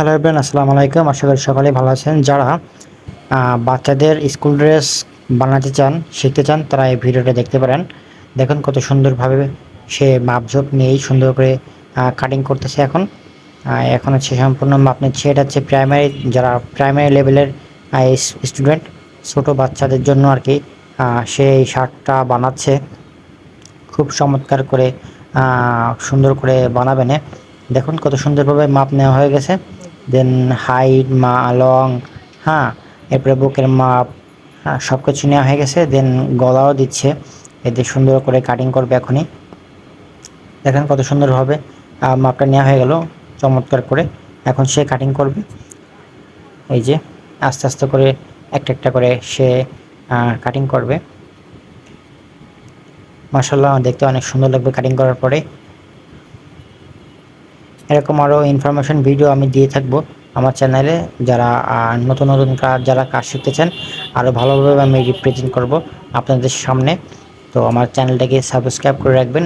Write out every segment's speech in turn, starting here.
Hello everyone আসসালামু আলাইকুম। আশা করি সকালে ভালো আছেন। যারা বাচ্চাদের স্কুল ড্রেস বানাতে চান, শিখতে চান, তারা এই ভিডিওটা দেখতে পারেন। দেখুন কত সুন্দরভাবে সে মাপঝোপ নিয়েই সুন্দর করে কাটিং করতেছে এখন। এখন হচ্ছে সম্পূর্ণ মাপ নিচ্ছে। এটা হচ্ছে প্রাইমারি যারা প্রাইমারি লেভেলের স্টুডেন্ট ছোট বাচ্চাদের জন্য আর কি সে এই শার্টটা বানাচ্ছে। খুব চমৎকার করে সুন্দর করে বানাবেনে। দেখুন কত সুন্দরভাবে মাপ নেওয়া হয়ে গেছে। দেন হাইট মা লং হ্যাঁ এরপরে বুকের মাপ হ্যাঁ সব কিছু নেওয়া হয়ে গেছে দেন গলাও দিচ্ছে। এতে সুন্দর করে কাটিং করবে এখনই। দেখেন কত সুন্দরভাবে মাপটা নেওয়া হয়ে গেল, চমৎকার করে। এখন সে কাটিং করবে। এই যে আস্তে আস্তে করে একটা একটা করে সে কাটিং করবে। মাসাল্লাহ দেখতে অনেক সুন্দর লাগবে কাটিং করার পরে। এরকম আরও ইনফরমেশন ভিডিও আমি দিয়ে থাকব আমার চ্যানেলে যারা নতুন নতুন কাজ যারা কাজ শিখতে চান আরও ভালোভাবে আমি রিপ্রেজেন্ট করব আপনাদের সামনে। তো আমার চ্যানেলটাকে সাবস্ক্রাইব করে রাখবেন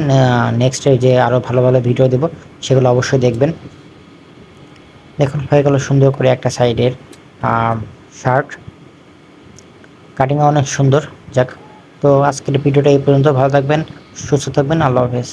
নেক্সটে যে আরও ভালো ভালো ভিডিও দেবো, সেগুলো অবশ্যই দেখবেন। দেখুন, হয়ে গেল সুন্দর করে একটা সাইডের শার্ট কাটিং অনেক সুন্দর, যাক। তো আজকের ভিডিওটা এই পর্যন্ত, ভালো থাকবেন, সুস্থ থাকবেন, আল্লাহ হাফেজ।